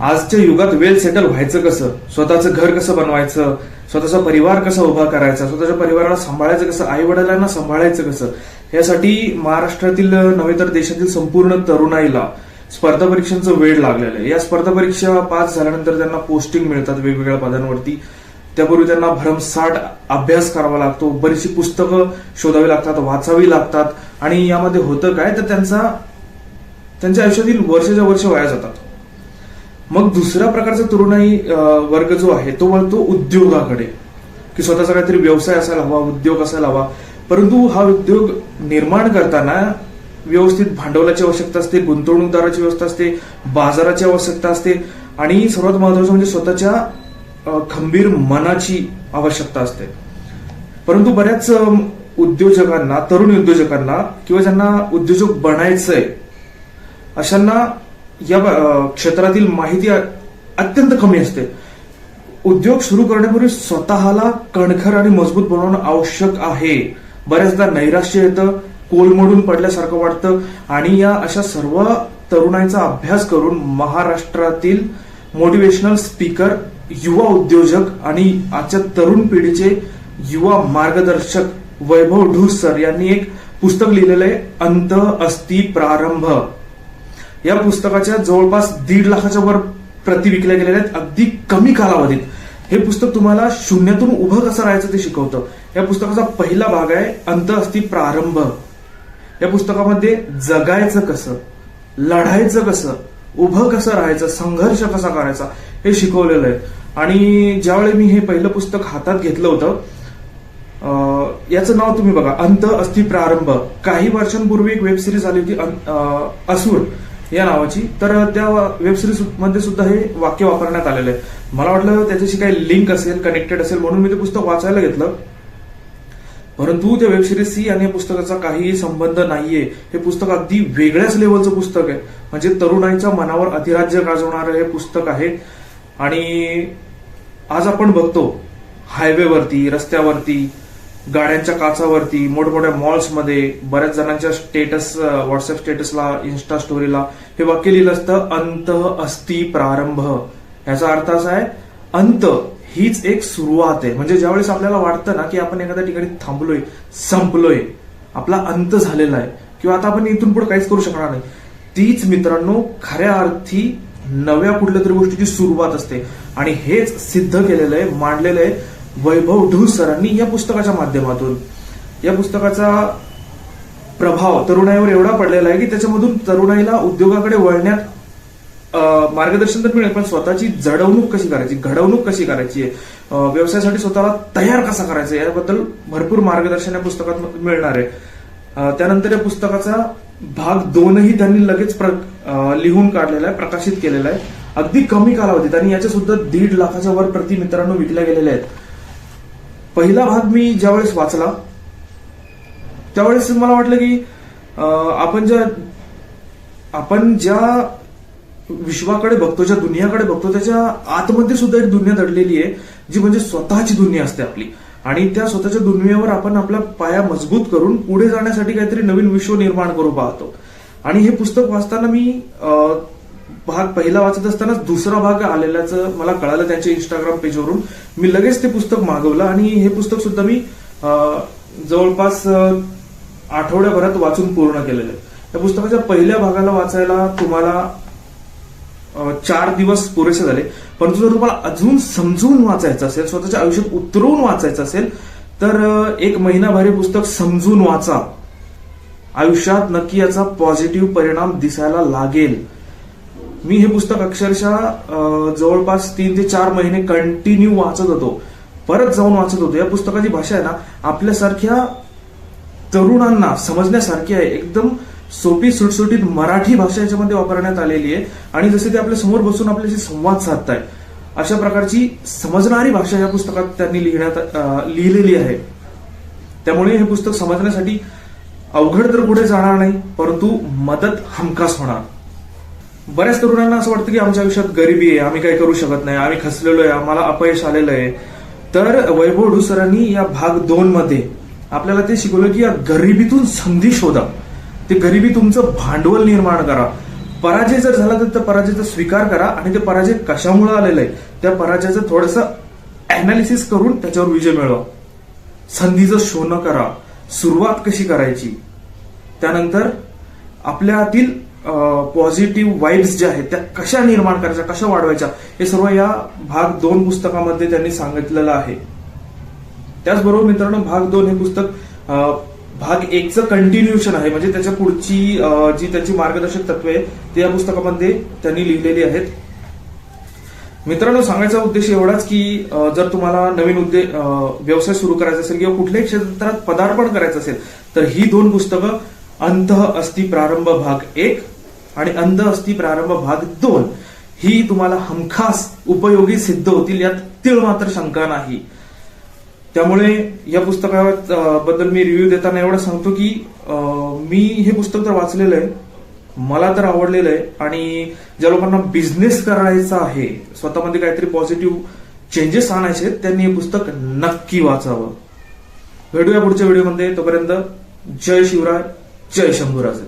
आजच्या युगात वेल सेटल व्हायचं कसं? स्वतःचं घर कसं बनवायचं? स्वतःचा परिवार कसा उभा करायचा? स्वतःच्या परिवाराला सांभाळायचं कसं? आई वडिलांना सांभाळायचं कसं? यासाठी महाराष्ट्रातील नव्हे तर देशातील संपूर्ण तरुणाईला स्पर्धा परीक्षांचं वेळ लागलेलं आहे. या स्पर्धा परीक्षा पास झाल्यानंतर त्यांना पोस्टिंग मिळतात वेगवेगळ्या पदांवरती. त्यापूर्वी त्यांना भरमसाठ अभ्यास करावा लागतो. बरीचशी पुस्तकं शोधावी लागतात वाचावी लागतात. आणि यामध्ये होतं काय? तर त्यांचा त्यांच्या आयुष्यातील वर्षाच्या वर्ष वाया जातात. मग दुसऱ्या प्रकारचा तरुणाई वर्ग जो आहे तो वळतो उद्योगाकडे. की स्वतःचा काहीतरी व्यवसाय असायला हवा उद्योग असायला हवा परंतु हा उद्योग निर्माण करताना व्यवस्थित भांडवलाची आवश्यकता असते गुंतवणूकदाराची व्यवस्था असते बाजाराची आवश्यकता असते आणि सर्वात महत्वाचं म्हणजे स्वतःच्या खंबीर मनाची आवश्यकता असते. परंतु बऱ्याच उद्योजकांना तरुण उद्योजकांना किंवा ज्यांना उद्योजक बनायचंय अशांना या क्षेत्रातील माहिती अत्यंत कमी असते. उद्योग सुरू करण्यापूर्वी स्वतःला कणखर आणि मजबूत बनवणं आवश्यक आहे. बऱ्याचदा नैराश्य येतं कोलमडून पडल्यासारखं वाटतं आणि या अशा सर्व तरुणांचा अभ्यास करून महाराष्ट्रातील मोटिवेशनल स्पीकर युवा उद्योजक आणि आजच्या तरुण पिढीचे युवा मार्गदर्शक वैभव ढूस सर यांनी एक पुस्तक लिहिलेलं आहे अंत अस्ति प्रारंभ. या पुस्तकाच्या जवळपास दीड लाखाच्या वर प्रती विकल्या गेलेल्या आहेत अगदी कमी कालावधीत. हे पुस्तक तुम्हाला शून्यातून उभं कसं राहायचं ते शिकवतं. या पुस्तकाचा पहिला भाग आहे अंत अस्ति प्रारंभ. या पुस्तकामध्ये जगायचं कसं लढायचं कसं उभं कसं राहायचं संघर्ष कसा करायचा हे शिकवलेलं आहे. आणि ज्यावेळी मी हे पहिलं पुस्तक हातात घेतलं होतं याचं नाव तुम्ही बघा अंत अस्ति प्रारंभ. काही वर्षांपूर्वी एक वेब सिरीज आली होती अं, असुर. या नावाची. तर त्या वेबसिरीजमध्ये सुद्धा हे वाक्य वापरण्यात आलेलं आहे. मला वाटलं त्याच्याशी काही लिंक असेल कनेक्टेड असेल म्हणून मी ते पुस्तक वाचायला घेतलं. परंतु त्या वेबसिरीज सी आणि या पुस्तकाचा काहीही संबंध नाहीये. हे पुस्तक अगदी वेगळ्याच लेवलचं पुस्तक आहे. म्हणजे तरुणाईच्या मनावर अधिराज्य गाजवणारं हे पुस्तक आहे. आणि आज आपण बघतो हायवेवरती रस्त्यावरती गाड्यांच्या काचावरती मोठमोठ्या मॉल्समध्ये बऱ्याच जणांच्या स्टेटस व्हॉट्सअप स्टेटसला इन्स्टा स्टोरीला हे वाक्य लिहिलं असतं अंत अस्ति प्रारंभ. याचा अर्थ असा आहे अंत हीच एक सुरुवात आहे. म्हणजे ज्यावेळेस आपल्याला वाटतं ना की आपण एखाद्या ठिकाणी थांबलोय संपलोय आपला अंत झालेला आहे किंवा आता आपण इथून पुढे काहीच करू शकणार नाही तीच मित्रांनो खऱ्या अर्थी नव्या कुठल्या तरी गोष्टीची सुरुवात असते. आणि हेच सिद्ध केलेलं आहे मांडलेलं आहे वैभव ढूस सरांनी या पुस्तकाच्या माध्यमातून या पुस्तकाचा प्रभाव तरुणाईवर एवढा पडलेला आहे की त्याच्यामधून तरुणाईला उद्योगाकडे वळण्यात मार्गदर्शन तर मिळेल पण स्वतःची जडवणूक कशी करायची घडवणूक कशी करायची आहे व्यवसायासाठी स्वतःला तयार कसा करायचा आहे याबद्दल भरपूर मार्गदर्शन या पुस्तकात मिळणार आहे. त्यानंतर या पुस्तकाचा भाग दोनही त्यांनी लगेच प्र- लिहून काढलेला आहे प्रकाशित केलेला आहे. अगदी कमी कालावधीत आणि याच्या सुद्धा दीड लाखाच्या वर प्रति मित्रांनो विकल्या गेलेल्या आहेत. पहिला भाग मी ज्यावेळेस वाचला त्यावेळेस मला वाटलं की आपण ज्या आपण ज्या विश्वाकडे बघतो ज्या दुनियाकडे बघतो त्याच्या आतमध्ये सुद्धा एक दुनिया दडलेली आहे जी म्हणजे स्वतःची दुनिया असते आपली. आणि त्या स्वतःच्या दुनियेवर आपण आपला पाया मजबूत करून पुढे जाण्यासाठी काहीतरी नवीन विश्व निर्माण करू पाहतो. आणि हे पुस्तक वाचताना मी भाग पहिला वाचत असतानाच दुसरा भाग आलेल्याचं मला कळालं त्यांच्या इंस्टाग्राम पेजवरून मी लगेच ते पुस्तक मागवलं आणि हे पुस्तक सुद्धा मी जवळपास आठवड्याभरात वाचून पूर्ण केलेलं. आहे या पुस्तकाच्या पहिल्या भागाला वाचायला तुम्हाला चार दिवस पुरेसे झाले. परंतु जर तुम्हाला अजून समजून वाचायचं असेल स्वतःच्या आयुष्यात उतरवून वाचायचं असेल तर एक महिनाभर हे पुस्तक समजून वाचा. आयुष्यात नक्की याचा पॉझिटिव्ह परिणाम दिसायला लागेल. मी हे पुस्तक अक्षरशः जवळपास तीन ते चार महिने कंटिन्यू वाचत होतो. परत जाऊन वाचत होतो. या पुस्तकाची भाषा आहे ना आपल्यासारख्या तरुणांना समजण्यासारखी आहे. एकदम सोपी सुटसुटीत मराठी भाषा याच्यामध्ये वापरण्यात आलेली आहे. आणि जसे ते आपल्यासमोर बसून आपल्याशी संवाद साधताय अशा प्रकारची समजणारी भाषा या पुस्तकात त्यांनी लिहिण्यात लिहिलेली आहे. त्यामुळे हे पुस्तक समजण्यासाठी अवघड तर पुढे जाणार नाही परंतु मदत हमखास होणार. बऱ्याच तरुणांना असं वाटतं की आमच्या आयुष्यात गरिबी आहे आम्ही काही करू शकत नाही आम्ही खसलेलो आहे आम्हाला अपयश आलेलं आहे. तर वैभव ढुसरांनी या भाग दोन मध्ये आपल्याला ते शिकवलं की या गरिबीतून संधी शोधा. ते गरिबी तुमचं भांडवल निर्माण करा. पराजय जर झाला तर त्या पराजयाचा स्वीकार करा आणि ते पराजय कशामुळे आलेलं आहे त्या पराजयाचं थोडंसं अनालिसिस करून त्याच्यावर विजय मिळवा. संधीचं शोधणं करा. सुरुवात कशी करायची? त्यानंतर आपल्यातील पॉझिटिव्ह वाईब्स ज्या आहेत त्या कशा निर्माण करायच्या कशा वाढवायच्या हे सर्व या भाग दोन पुस्तकामध्ये त्यांनी सांगितलेलं आहे. त्याचबरोबर मित्रांनो भाग दोन हे पुस्तक भाग एकचं कंटिन्युएशन आहे म्हणजे त्याच्या पुढची जी त्याची मार्गदर्शक तत्वे आहे ते या पुस्तकामध्ये त्यांनी लिहिलेली आहेत. मित्रांनो सांगायचा उद्देश एवढाच की जर तुम्हाला नवीन उद्दे व्यवसाय सुरू करायचा असेल किंवा कुठल्याही क्षेत्रात पदार्पण करायचं असेल तर ही दोन पुस्तकं अंत अस्ति प्रारंभ भाग एक आणि अंध अस्थि प्रारंभ भाग दोन. ही तुम्हाला हमखास उपयोगी सिद्ध होतील यात तीळ मात्र शंका नाही. त्यामुळे या पुस्तकाबद्दल मी रिव्ह्यू देताना एवढं सांगतो की मी हे पुस्तक तर वाचलेलं आहे. मला तर आवडलेलं आहे. आणि ज्या लोकांना बिझनेस करायचा आहे स्वतःमध्ये काहीतरी पॉझिटिव्ह चेंजेस आणायचे आहेत, त्यांनी हे पुस्तक नक्की वाचावं. भेटूया पुढच्या व्हिडिओमध्ये तोपर्यंत जय शिवराय जय शंभूराजे.